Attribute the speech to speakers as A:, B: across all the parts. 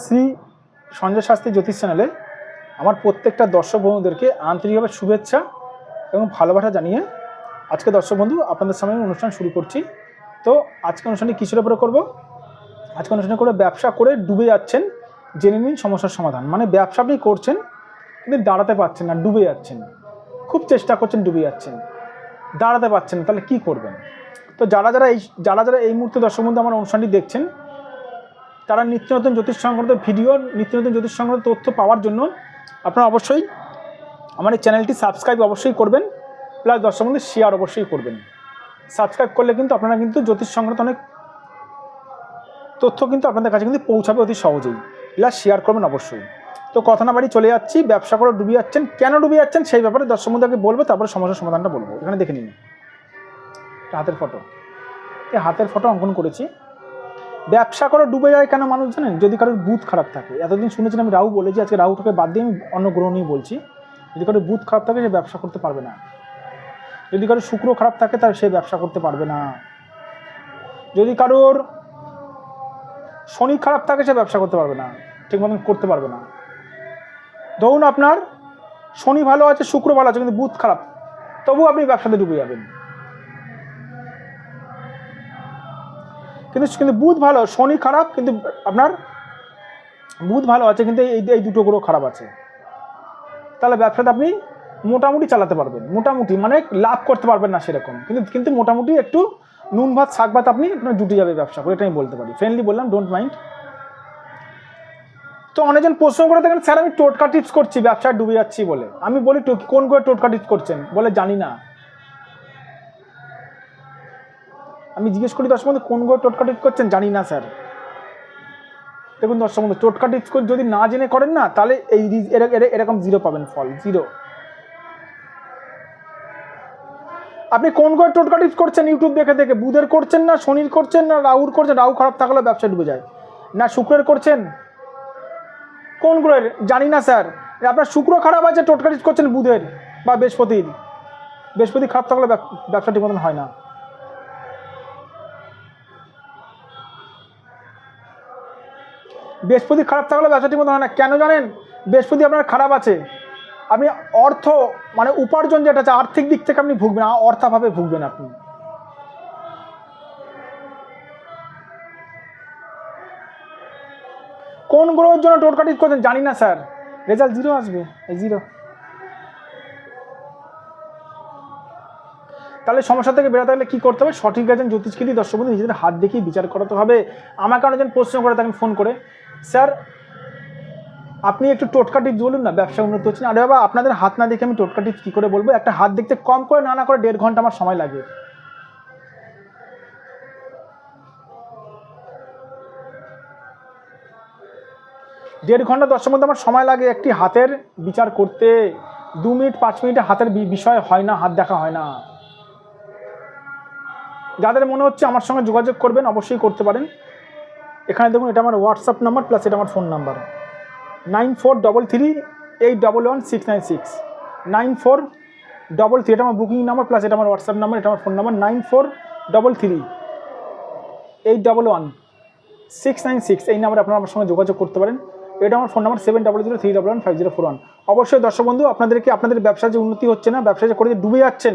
A: শ্রী সঞ্জয় শাস্ত্রী জ্যোতিষ চ্যানেলে আমার প্রত্যেকটা দর্শক বন্ধুদেরকে আন্তরিকভাবে শুভেচ্ছা এবং ভালোবাসা জানিয়ে আজকে দর্শক বন্ধু আপনাদের সামনে অনুষ্ঠান শুরু করছি। তো আজকে অনুষ্ঠানটি কিসের উপরে করব? আজকে অনুষ্ঠানে করে ব্যবসা করে ডুবে যাচ্ছেন, জেনে নিন সমস্যার সমাধান। মানে ব্যবসা আপনি করছেন, কিন্তু দাঁড়াতে পারছেন না, ডুবে যাচ্ছেন। খুব চেষ্টা করছেন, ডুবে যাচ্ছেন। দাঁড়াতে পারছেন তাহলে কী করবেন? তো যারা যারা এই, যারা যারা এই মুহূর্তে দর্শক বন্ধু আমার অনুষ্ঠানটি দেখছেন তারা নিত্য নতুন জ্যোতিষ সংক্রান্ত ভিডিও, নিত্য নতুন জ্যোতিষ সংক্রান্ত তথ্য পাওয়ার জন্য আপনারা অবশ্যই আমার এই চ্যানেলটি সাবস্ক্রাইব অবশ্যই করবেন, প্লাস দর্শক বন্ধু শেয়ার অবশ্যই করবেন। সাবস্ক্রাইব করলে কিন্তু আপনারা কিন্তু জ্যোতিষ সংক্রান্ত অনেক তথ্য কিন্তু আপনাদের কাছে কিন্তু পৌঁছাবে অতি সহজেই, প্লাস শেয়ার করবেন অবশ্যই। তো কথা না বাড়ি চলে যাচ্ছি, ব্যবসা করে ডুবে যাচ্ছেন, কেন ডুবে যাচ্ছেন সেই ব্যাপারে দর্শক বন্ধুকে বলব, তারপরে সমস্যার সমাধানটা বলব। এখানে দেখে নিন। হাতের ফটো এই হাতের ফটো অঙ্কন করেছি। ব্যবসা করে ডুবে যায় কেন মানুষ জানেন? যদি কারোর বুথ খারাপ থাকে। এতদিন শুনেছেন আমি রাহু বলেছি, আজকে রাহুটাকে বাদ দিয়ে আমি অন্য গ্রহ নিয়ে বলছি। যদি কারোর বুথ খারাপ থাকে, সে ব্যবসা করতে পারবে না। যদি কারোর শুক্র খারাপ থাকে, তার সে ব্যবসা করতে পারবে না। যদি কারোর শনি খারাপ থাকে, সে ব্যবসা করতে পারবে না। ঠিক মতন করতে পারবে না। ধরুন আপনার শনি ভালো আছে, শুক্র ভালো আছে, কিন্তু বুধ খারাপ তবু আপনি ব্যবসাতে ডুবে যাবেন। কিন্তু কিন্তু বুধ ভালো, শনি খারাপ, কিন্তু আপনার বুধ ভালো আছে, কিন্তু এই এই দুটো গ্রহ খারাপ আছে। তাহলে ব্যবসাটা আপনি মোটামুটি চালাতে পারবেন। মোটামুটি মানে লাভ করতে পারবেন না সেরকম। কিন্তু কিন্তু মোটামুটি একটু নুন ভাত, শাক ভাত আপনি আপনার জুটে যাবে ব্যবসা করে এটা আমি বলতে পারি। ফ্রেন্ডলি বললাম ডোন্ট মাইন্ড তো অনেকজন প্রশ্ন করে দেখেন স্যার, আমি টোটকা টিপস করছি ব্যবসায় ডুবে যাচ্ছি বলে। আমি বলি, "টো- কোন করে টোটকা টিপস করছেন? বলে, জানি না। আমি জিজ্ঞেস করি দর্শক বন্ধু কোন করে টোটকা টিপস করছেন? জানি না, স্যার। দেখুন দর্শক বন্ধু টোটকা করে যদি না জেনে করেন না, তাহলে এই এরকম জিরো পাবেন, ফল জিরো আপনি কোন করে টোটকা টিপস করছেন ইউটিউব দেখে দেখে? বুধের করছেন না, শনির করছেন না, রাহুর করছেন? রাহু খারাপ থাকলে ব্যবসা ডুবে যায়। না, শুক্রের করছেন? কোন গ্রহের জানি না, স্যার। আপনার শুক্র খারাপ আছে, টোটকা টিপস করছেন বুধের বা বৃহস্পতির। বৃহস্পতি খারাপ থাকলে ব্যব- ব্যবসা ঠিক মতন হয় না। বৃহস্পতি খারাপ থাকলে ব্যবসা ঠিক মতন হয় না। কেন জানেন? বৃহস্পতি আপনার খারাপ আছে। আপনি অর্থ মানে উপার্জন যেটা আছে, আর্থিক দিক থেকে আপনি ভুগবেন অর্থাভাবে ভুগবেন আপনি। কোন গ্রহের জন্য টোটকাটি করছেন? জানি না, স্যার। রেজাল্ট জিরো আসবে। এই জিরো। তাহলে সমস্যা থেকে বেরোতে গেলে কী করতে হবে? সঠিক একজন জ্যোতিষকে দিয়ে দর্শক নিজেদের হাত দেখিয়ে বিচার করাতে হবে। আমাকে অনেকজন প্রশ্ন করে থাকেন, ফোন করে। স্যার, আপনি একটু টোটকা টিপস বলুন না, ব্যবসা উন্নত হচ্ছে না। আরে বাবা, আপনাদের হাত না দেখে আমি টোটকা টিপস কী করে বলব? একটা হাত দেখতে কম করে, না না করে দেড় ঘণ্টা আমার সময় লাগে। দেড় ঘণ্টা দশের মধ্যে আমার সময় লাগে একটি হাতের বিচার করতে। দু মিনিট, পাঁচ মিনিটে হাতের বিষয় হয় না, হাত দেখা হয় না। যাদের মনে হচ্ছে আমার সঙ্গে যোগাযোগ করবেন, অবশ্যই করতে পারেন। এখানে দেখুন, এটা আমার হোয়াটসঅ্যাপ নাম্বার প্লাস এটা আমার phone number nine four double three eight double one six nine six nine four double three এটা আমার বুকিং নাম্বার প্লাস এটা আমার হোয়াটসঅ্যাপ নাম্বার এটা আমার phone number nine four double three eight double one six nine six এই নাম্বারে আপনারা আমার সঙ্গে যোগাযোগ করতে পারেন। এটা আমার phone number seven double zero three double one five zero four one অবশ্যই দর্শক বন্ধু, আপনাদেরকে আপনাদের ব্যবসা যে উন্নতি হচ্ছে না, ব্যবসা যে করে যে ডুবে যাচ্ছেন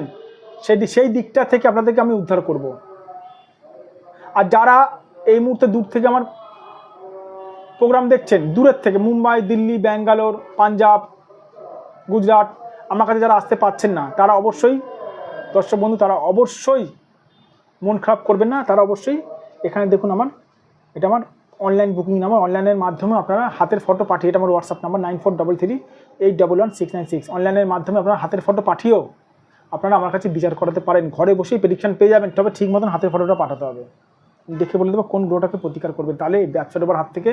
A: সেই সেই দিকটা থেকে আপনাদেরকে আমি উদ্ধার করব। আর যারা এই মুহূর্তে দূর থেকে আমার প্রোগ্রাম দেখছেন। দূরের থেকে, মুম্বাই, দিল্লি, ব্যাঙ্গালোর, পাঞ্জাব, গুজরাট, আমার কাছে যারা আসতে পারছেন না, তারা অবশ্যই, দর্শক বন্ধু, তারা অবশ্যই মন খারাপ করবেন না, তারা অবশ্যই এখানে দেখুন আমার, এটা আমার অনলাইন বুকিং নাম্বার অনলাইনের মাধ্যমে আপনারা হাতের ফটো পাঠিয়ে, এটা আমার WhatsApp number nine four double three eight double one six nine six অনলাইনের মাধ্যমে আপনারা হাতের ফটো পাঠিয়েও আপনারা আমার কাছে বিচার করাতে পারেন। ঘরে বসেই প্রেডিকশান পেয়ে যাবেন, তবে ঠিক মতন হাতের ফটোটা পাঠাতে হবে। দেখে বলে দেবো কোন গ্রহটাকে প্রতিকার করবে। তাহলে এই ব্যবসা ডোবার হাত থেকে